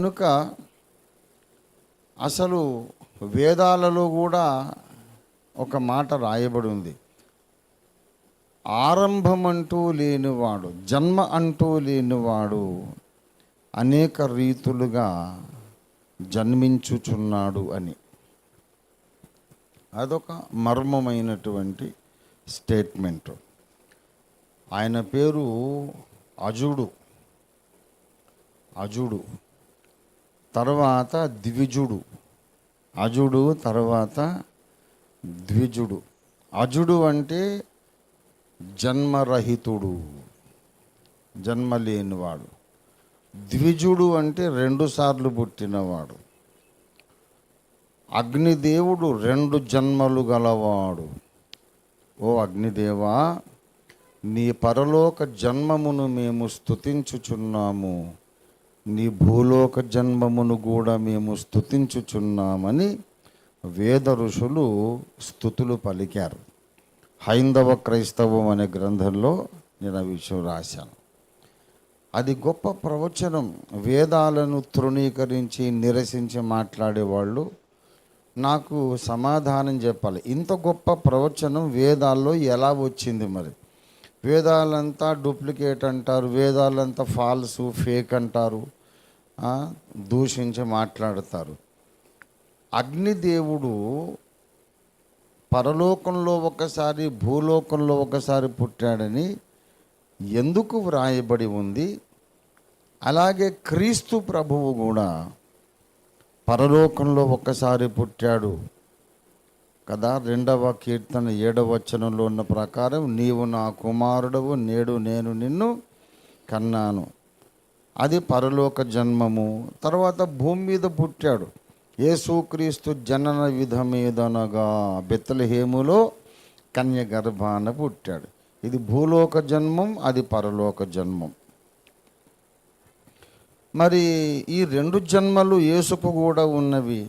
కనుక అసలు వేదాలలో కూడా ఒక మాట రాయబడి ఉంది. ఆరంభం అంటూ లేనివాడు జన్మ అంటూ లేనివాడు అనేక రీతులుగా జన్మించుచున్నాడు అని. అదొక మర్మమైనటువంటి స్టేట్మెంట్. ఆయన పేరు అజుడు. అజుడు. తర్వాత ద్విజుడు. అజుడు తర్వాత ద్విజుడు. అజుడు అంటే జన్మరహితుడు. జన్మ లేనివాడు ద్విజుడు అంటే రెండు సార్లు పుట్టినవాడు. అగ్నిదేవుడు రెండు జన్మలు గలవాడు. ఓ అగ్నిదేవా నీ పరలోక జన్మమును మేము స్తుతించుచున్నాము. నీ భూలోక జన్మమును కూడా మేము స్థుతించుచున్నామని వేద ఋషులు స్థుతులు పలికారు. హైందవ క్రైస్తవం అనే గ్రంథంలో నేను ఆ విషయం రాశాను. అది గొప్ప ప్రవచనం. వేదాలను తృణీకరించి నిరసించి మాట్లాడేవాళ్ళు నాకు సమాధానం చెప్పాలి. ఇంత గొప్ప ప్రవచనం వేదాల్లో ఎలా వచ్చింది మరి? వేదాలంతా డూప్లికేట్ అంటారు వేదాలంతా ఫాల్స్ ఫేక్ అంటారు. దూషించి మాట్లాడతారు. అగ్నిదేవుడు పరలోకంలో ఒకసారి భూలోకంలో ఒకసారి పుట్టాడని ఎందుకు వ్రాయబడి ఉంది? అలాగే క్రీస్తు ప్రభువు కూడా పరలోకంలో ఒక్కసారి పుట్టాడు కదా. రెండవ కీర్తన ఏడవ వచనంలో ఉన్న ప్రకారం నీవు నా కుమారుడవు నేడు నేను నిన్ను కన్నాను. అది పరలోక జన్మము. తర్వాత భూమి మీద పుట్టాడు. యేసుక్రీస్తు జనన విధమేదనగా బెత్తలహేములో కన్య గర్భాన పుట్టాడు. ఇది భూలోక జన్మం అది పరలోక జన్మం. మరి ఈ రెండు జన్మలు యేసుకు కూడా ఉన్నవి.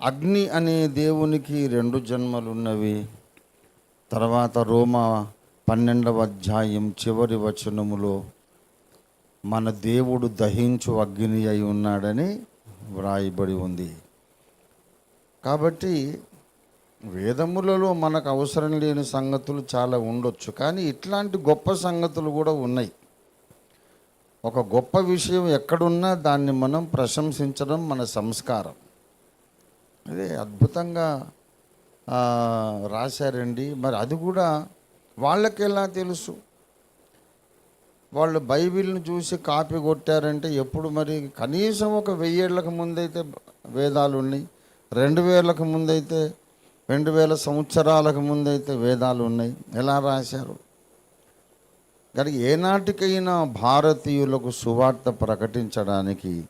అగ్ని అనే దేవునికి రెండు జన్మలు ఉన్నవి తర్వాత రోమా పన్నెండవ అధ్యాయం చివరి వచనములో మన దేవుడు దహించు అగ్ని అయి ఉన్నాడని వ్రాయబడి ఉంది. కాబట్టి వేదములలో మనకు అవసరం లేని సంగతులు చాలా ఉండొచ్చు. కానీ ఇట్లాంటి గొప్ప సంగతులు కూడా ఉన్నాయి. ఒక గొప్ప విషయం ఎక్కడున్నా దాన్ని మనం ప్రశంసించడం మన సంస్కారం. అదే అద్భుతంగా రాశారండి. మరి అది కూడా వాళ్ళకి ఎలా తెలుసు? వాళ్ళు బైబిల్ని చూసి కాపీ కొట్టారంటే ఎప్పుడు మరి? కనీసం ఒక వెయ్యేళ్ళకు ముందైతే వేదాలు ఉన్నాయి. రెండు వేలకు ముందైతే రెండు వేల సంవత్సరాలకు ముందైతే వేదాలు ఉన్నాయి. ఎలా రాశారు? కానీ ఏనాటికైనా భారతీయులకు సువార్త ప్రకటించడానికి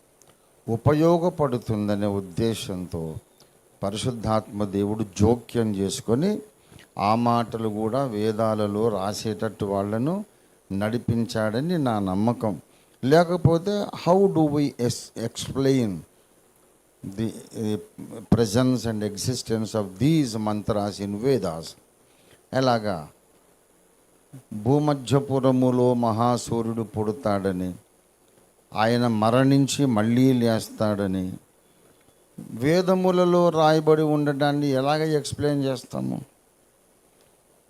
ఉపయోగపడుతుందనే ఉద్దేశంతో పరిశుద్ధాత్మ దేవుడు జోక్యం చేసుకొని ఆ మాటలు కూడా వేదాలలో రాసేటట్టు వాళ్ళను నడిపించాడని నా నమ్మకం. లేకపోతే how do we as explain the presence and existence of these mantras in Vedas ఎలాగా? భూమధ్యపురములో మహాసూర్యుడు పుడతాడని ఆయన మరణించి మళ్ళీ లేస్తాడని వేదములలో రాయబడి ఉండడాన్ని ఎలాగ ఎక్స్ప్లెయిన్ చేస్తాము?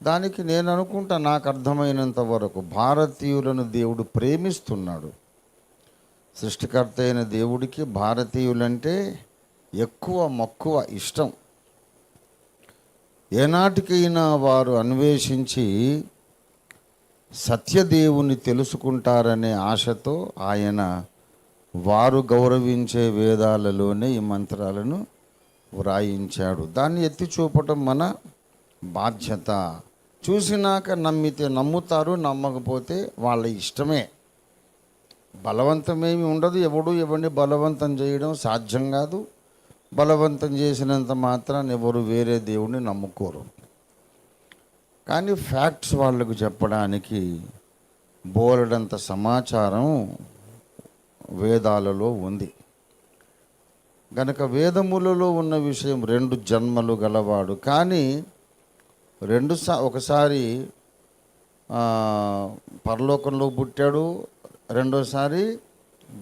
దానికి నేను అనుకుంటా నాకు అర్థమైనంత వరకు భారతీయులను దేవుడు ప్రేమిస్తున్నాడు. సృష్టికర్త అయిన దేవుడికి భారతీయులంటే ఎక్కువ మక్కువ ఇష్టం. ఏనాటికైనా వారు అన్వేషించి సత్యదేవుని తెలుసుకుంటారనే ఆశతో ఆయన వారు గౌరవించే వేదాలలోనే ఈ మంత్రాలను వ్రాయించాడు. దాన్ని ఎత్తి చూపటం మన బాధ్యత. చూసినాక నమ్మితే నమ్ముతారు నమ్మకపోతే వాళ్ళ ఇష్టమే. బలవంతమేమి ఉండదు ఎవడు ఎవరిని బలవంతం చేయడం సాధ్యం కాదు. బలవంతం చేసినంత మాత్రాన్ని ఎవరు వేరే దేవుడిని నమ్ముకోరు. కానీ ఫ్యాక్ట్స్ వాళ్ళకు చెప్పడానికి బోలెడంత సమాచారం వేదాలలో ఉంది. గనక వేదములలో ఉన్న విషయం రెండు జన్మలు గలవాడు కానీ రెండు సా ఒకసారి పరలోకంలో పుట్టాడు రెండోసారి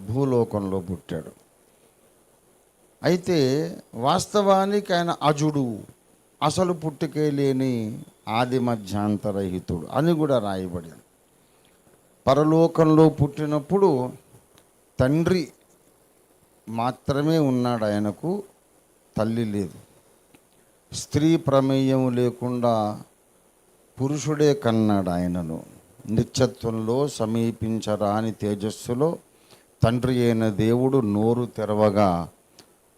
భూలోకంలో పుట్టాడు. అయితే వాస్తవానికి ఆయన అజుడు అసలు పుట్టుకే లేని ఆది మధ్యాంతరహితుడు అని కూడా రాయబడింది. పరలోకంలో పుట్టినప్పుడు తండ్రి మాత్రమే ఉన్నాడు ఆయనకు తల్లి లేదు. స్త్రీ ప్రమేయం లేకుండా పురుషుడే కన్నాడు ఆయనను. నిత్యత్వంలో సమీపించరాని తేజస్సులో తండ్రి అయిన దేవుడు నోరు తెరవగా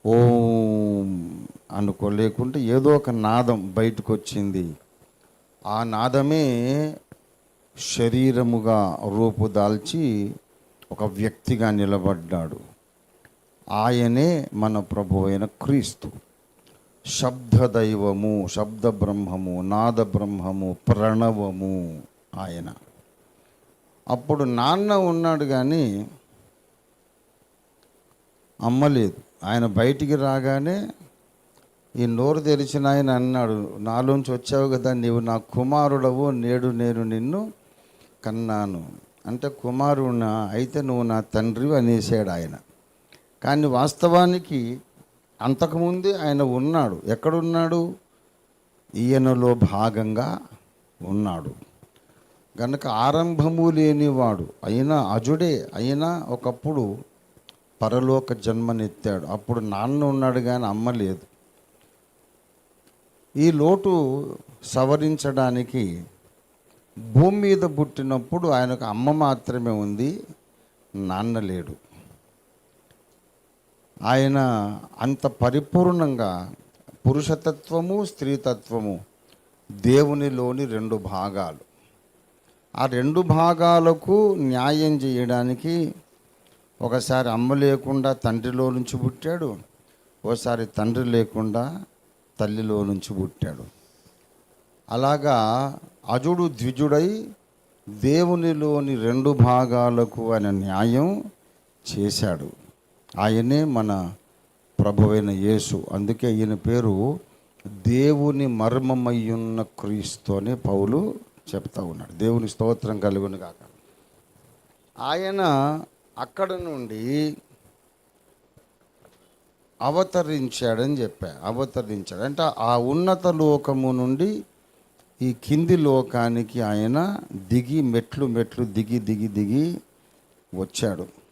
ఓం అనుకోలేకుంటే ఏదో ఒక నాదం బయటకు వచ్చింది ఆ నాదమే శరీరముగా రూపుదాల్చి ఒక వ్యక్తిగా నిలబడ్డాడు. ఆయనే మన ప్రభు అయిన క్రీస్తు. శబ్ద దైవము శబ్ద బ్రహ్మము నాద బ్రహ్మము ప్రణవము ఆయన. అప్పుడు నాన్న ఉన్నాడు కానీ అమ్మ లేదు. ఆయన బయటికి రాగానే ఈ నోరు తెరిచిన ఆయన అన్నాడు నాలోంచి వచ్చావు కదా నీవు నా కుమారుడవు నేడు నేను నిన్ను కన్నాను. అంటే కుమారునా అయితే నువ్వు నా తండ్రి అనేసాడు ఆయన. కానీ వాస్తవానికి అంతకుముందు ఆయన ఉన్నాడు. ఎక్కడున్నాడు? ఈయనలో భాగంగా ఉన్నాడు. గనుక ఆరంభము లేనివాడు అయినా అజుడే అయినా ఒకప్పుడు పరలోక జన్మనెత్తాడు. అప్పుడు నాన్న ఉన్నాడు కానీ అమ్మ లేదు. ఈ లోటు సవరించడానికి భూమి మీద పుట్టినప్పుడు ఆయనకు అమ్మ మాత్రమే ఉంది నాన్న లేడు. ఆయన అంత పరిపూర్ణంగా పురుషతత్వము స్త్రీతత్వము దేవునిలోని రెండు భాగాలు. ఆ రెండు భాగాలకు న్యాయం చేయడానికి ఒకసారి అమ్మ లేకుండా తండ్రిలో నుంచి పుట్టాడు ఓసారి తండ్రి లేకుండా తల్లిలో నుంచి పుట్టాడు. అలాగా అజుడు ద్విజుడై దేవునిలోని రెండు భాగాలకు ఆయన న్యాయం చేశాడు. ఆయనే మన ప్రభువైన యేసు. అందుకే ఈయన పేరు దేవుని మర్మమయ్యున్న క్రీస్తు అని పౌలు చెప్తా ఉన్నాడు. దేవుని స్తోత్రం కలుగును కాక ఆయన అక్కడ నుండి అవతరించాడని చెప్పా. అవతరించాడు. అంటే ఆ ఉన్నత లోకము నుండి ఈ కింది లోకానికి ఆయన దిగి మెట్లు మెట్లు దిగి దిగి దిగి వచ్చాడు.